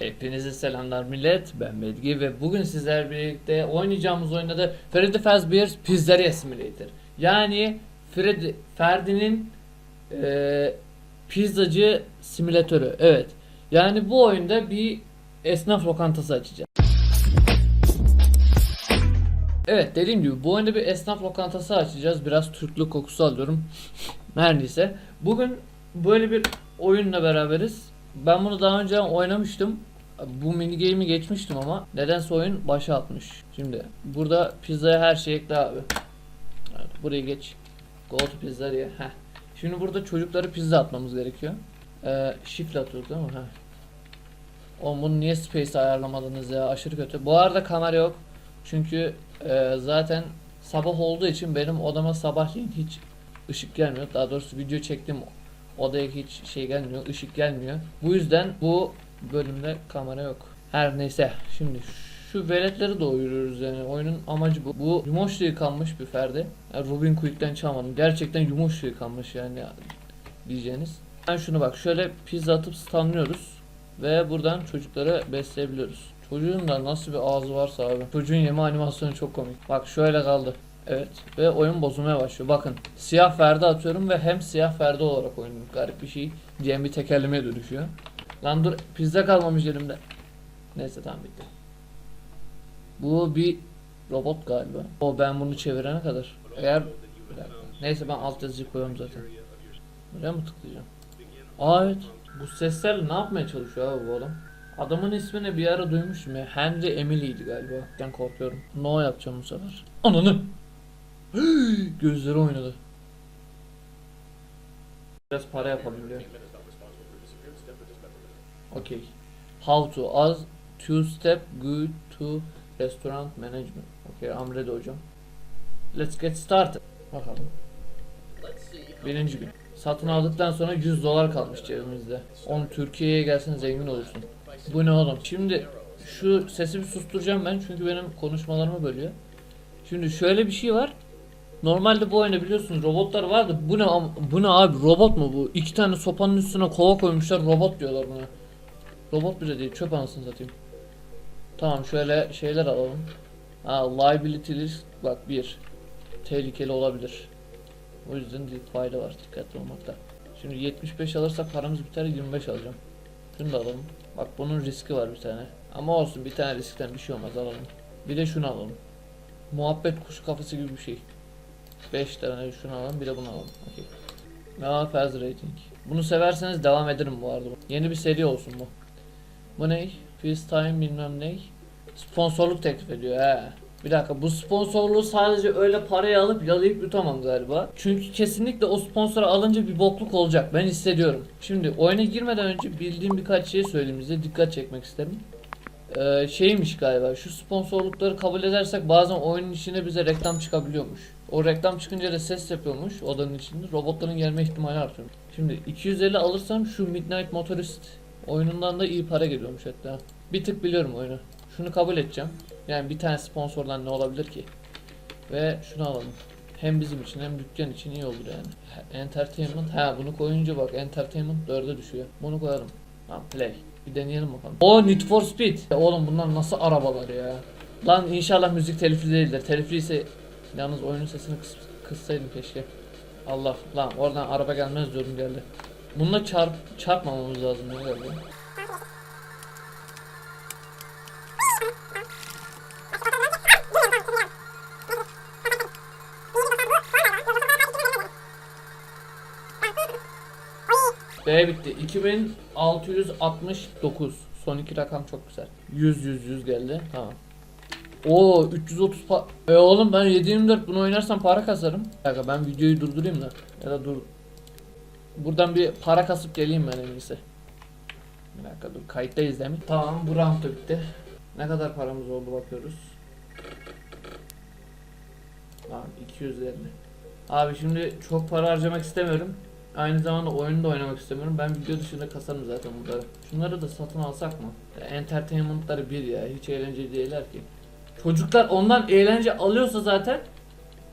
Hepinize selamlar millet. Ben Bedgi ve bugün sizlerle birlikte oynayacağımız oyunda da Freddy Fazbear's Pizzeria Simulator. Yani Freddy, Ferdi'nin eee, pizzacı simülatörü. Evet. Yani bu oyunda bir esnaf lokantası açacağız. Evet dediğim gibi bu oyunda bir esnaf lokantası açacağız. Biraz Türklük kokusu alıyorum. Her neyse. Bugün böyle bir oyunla beraberiz. Ben bunu daha önce oynamıştım. Bu mini game'i geçmiştim ama nedense oyun başa atmış. Şimdi burada pizzaya her şey ekle abi. Evet, buraya geç. Go to pizzeria. Heh. Şimdi burada çocukları pizza atmamız gerekiyor. Ee, shift atıyorduk değil mi? Heh. Oğlum bunu niye space ayarlamadınız ya? Aşırı kötü. Bu arada kamera yok. Çünkü e, zaten sabah olduğu için benim odama sabahleyin hiç ışık gelmiyor. Daha doğrusu video çektim odaya hiç şey gelmiyor, ışık gelmiyor. Bu yüzden bu bölümde kamera yok. Her neyse şimdi şu veletleri doyuruyoruz yani oyunun amacı bu. Bu yumuş yıkanmış bir Ferdi. Yani Robin Quick'ten çalmadım. Gerçekten yumuş yıkanmış yani diyeceğiniz. Ben şunu bak şöyle pizza atıp stunlıyoruz ve buradan çocukları besleyebiliyoruz. Çocuğun da nasıl bir ağzı varsa abi. Çocuğun yeme animasyonu çok komik. Bak şöyle kaldı. Evet ve oyun bozulmaya başlıyor. Bakın siyah ferde atıyorum ve hem siyah ferde olarak oynuyorum. Garip bir şey. Diyen bir tekerlemeye dönüşüyor. Lan dur pizza kalmamış elimde. Neyse tamam bitti. Bu bir robot galiba. O ben bunu çevirene kadar. Eğer. Neyse ben alt yazıyı koyuyorum zaten. Buraya mı tıklayacağım? Aa evet. Bu seslerle ne yapmaya çalışıyor abi bu adam? Adamın ismini bir ara duymuştum ya. Henry Emily'ydi galiba. Ben korkuyorum. No yapacağım bu sefer. Ananı. Gözleri oynadı. Biraz para yapalım diyor. Okay. How to as two step good to restaurant management. Okay, I'm ready hocam. Let's get started. Bakalım. Birinci gün. Satın aldıktan sonra 100 dolar kalmış cebimizde. On Türkiye'ye gelsen zengin olursun. Bu ne oğlum? Şimdi şu sesi bir susturacağım ben çünkü benim konuşmalarımı bölüyor. Şimdi şöyle bir şey var. Normalde bu oyunda biliyorsunuz robotlar vardı. Bu ne bu ne abi robot mu bu? İki tane sopanın üstüne kova koymuşlar robot diyorlar buna. Robot bile değil çöp anasını satayım. Tamam şöyle şeyler alalım. Ha liability risk bak bir. Tehlikeli olabilir. O yüzden fayda var dikkatli olmakta. Şimdi 75 alırsak paramız biter 25 alacağım. Şunu da alalım. Bak bunun riski var bir tane. Ama olsun bir tane riskten bir şey olmaz alalım. Bir de şunu alalım. Muhabbet kuşu kafası gibi bir şey. 5 tane şunu alalım bir de bunu alalım. Meva Faz Rating. Bunu severseniz devam ederim bu arada. Yeni bir seri olsun bu. Bu ne? FaceTime bilmem ne. Sponsorluk teklif ediyor he. Bir dakika bu sponsorluğu sadece öyle parayı alıp yalayıp yutamam galiba. Çünkü kesinlikle o sponsoru alınca bir bokluk olacak. Ben hissediyorum. Şimdi oyuna girmeden önce bildiğim birkaç şey söyleyeyim size. Dikkat çekmek isterim. Ee, şeymiş galiba şu sponsorlukları kabul edersek bazen oyunun içine bize reklam çıkabiliyormuş. O reklam çıkınca da ses yapıyormuş odanın içinde. Robotların gelme ihtimali artıyor. Şimdi 250 alırsam şu Midnight Motorist oyunundan da iyi para geliyormuş hatta. Bir tık biliyorum oyunu. Şunu kabul edeceğim. Yani bir tane sponsordan ne olabilir ki? Ve şunu alalım. Hem bizim için hem dükkan için iyi olur yani. Entertainment. Ha bunu koyunca bak Entertainment 4'e düşüyor. Bunu koyalım. Tamam play. Bir deneyelim bakalım. O Need for Speed. Ya oğlum bunlar nasıl arabalar ya? Lan inşallah müzik telifli değildir. Telifli ise yalnız oyunun sesini kıs kıssaydım keşke. Allah lan oradan araba gelmez diyorum geldi. Bununla çarp çarpmamamız lazım geldi? B bitti. 2669. Son iki rakam çok güzel. 100 100 100 geldi. Tamam. Oo 330 pa E oğlum ben 724 bunu oynarsam para kasarım. Bir dakika ben videoyu durdurayım da. Ya da dur. Buradan bir para kasıp geleyim ben en iyisi. Bir dakika dur kayıttayız değil mi? Tamam bu round da bitti. Ne kadar paramız oldu bakıyoruz. Tamam 250. Abi şimdi çok para harcamak istemiyorum. Aynı zamanda oyunu da oynamak istemiyorum. Ben video dışında kasarım zaten bunları. Şunları da satın alsak mı? Ya, entertainment'ları bir ya. Hiç eğlenceli değiller ki. Çocuklar ondan eğlence alıyorsa zaten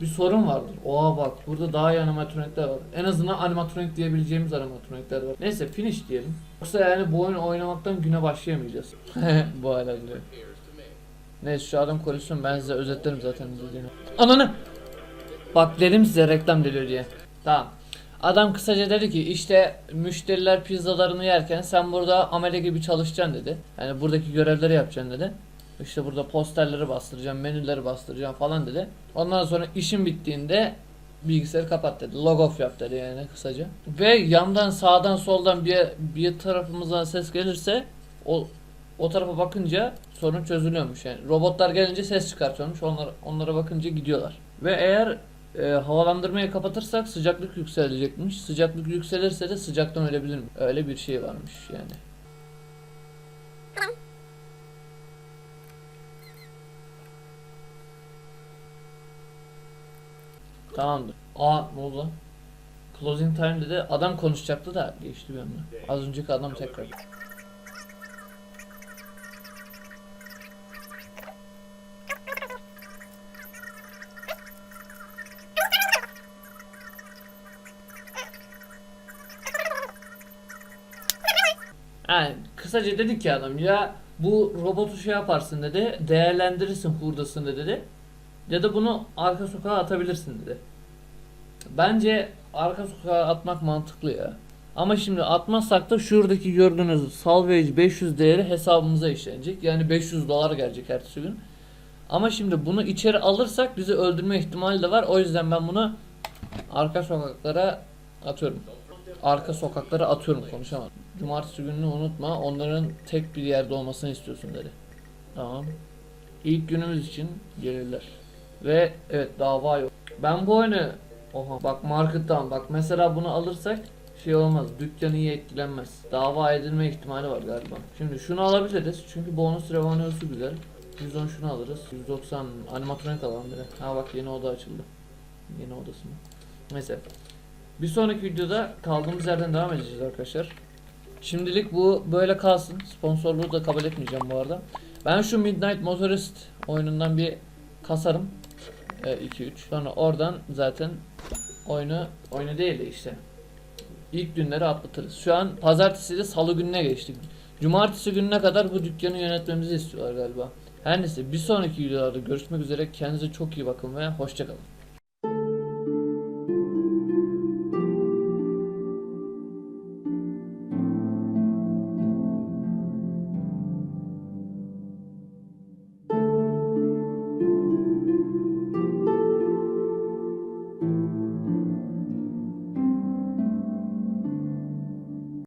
bir sorun vardır. Oha bak burada daha iyi animatronikler var. En azından animatronik diyebileceğimiz animatronikler var. Neyse finish diyelim. Yoksa yani bu oyunu oynamaktan güne başlayamayacağız. bu hala gülüyor. Neyse şu adam konuşsun ben size özetlerim zaten izlediğini. Ananı! Bak dedim size reklam geliyor diye. Tamam. Adam kısaca dedi ki işte müşteriler pizzalarını yerken sen burada amele gibi çalışacaksın dedi. Yani buradaki görevleri yapacaksın dedi. İşte burada posterleri bastıracağım, menüleri bastıracağım falan dedi. Ondan sonra işin bittiğinde bilgisayarı kapat dedi. Log off yap dedi yani kısaca. Ve yandan sağdan soldan bir, bir tarafımızdan ses gelirse o o tarafa bakınca sorun çözülüyormuş yani. Robotlar gelince ses çıkartıyormuş. Onlar onlara bakınca gidiyorlar. Ve eğer e, havalandırmayı kapatırsak sıcaklık yükselecekmiş. Sıcaklık yükselirse de sıcaktan ölebilir mi? Öyle bir şey varmış yani. Tamamdır. Aa ne oldu? Closing time dedi. Adam konuşacaktı da geçti bir anda. Az önceki adam tekrar. Yani kısaca dedi ki adam ya bu robotu şey yaparsın dedi değerlendirirsin hurdasını dedi ya da bunu arka sokağa atabilirsin dedi. Bence arka sokağa atmak mantıklı ya. Ama şimdi atmazsak da şuradaki gördüğünüz salvage 500 değeri hesabımıza işlenecek. Yani 500 dolar gelecek ertesi gün. Ama şimdi bunu içeri alırsak bizi öldürme ihtimali de var. O yüzden ben bunu arka sokaklara atıyorum. Arka sokaklara atıyorum konuşamadım. Cumartesi gününü unutma. Onların tek bir yerde olmasını istiyorsun dedi. Tamam. İlk günümüz için gelirler. Ve evet dava yok. Ben bu oyunu Oha bak market'tan bak mesela bunu alırsak şey olmaz dükkan iyi etkilenmez. Dava edilme ihtimali var galiba. Şimdi şunu alabiliriz çünkü bonus revenue'su güzel. 110 şunu alırız. 190 animatronik alalım bir de. Ha bak yeni oda açıldı. Yeni odası mı? Neyse. Bir sonraki videoda kaldığımız yerden devam edeceğiz arkadaşlar. Şimdilik bu böyle kalsın. Sponsorluğu da kabul etmeyeceğim bu arada. Ben şu Midnight Motorist oyunundan bir kasarım. 2-3. Sonra oradan zaten oyunu oyunu değil de işte ilk günleri atlatırız. Şu an pazartesi de salı gününe geçtik. Cumartesi gününe kadar bu dükkanı yönetmemizi istiyorlar galiba. Her neyse bir sonraki videolarda görüşmek üzere. Kendinize çok iyi bakın ve hoşçakalın.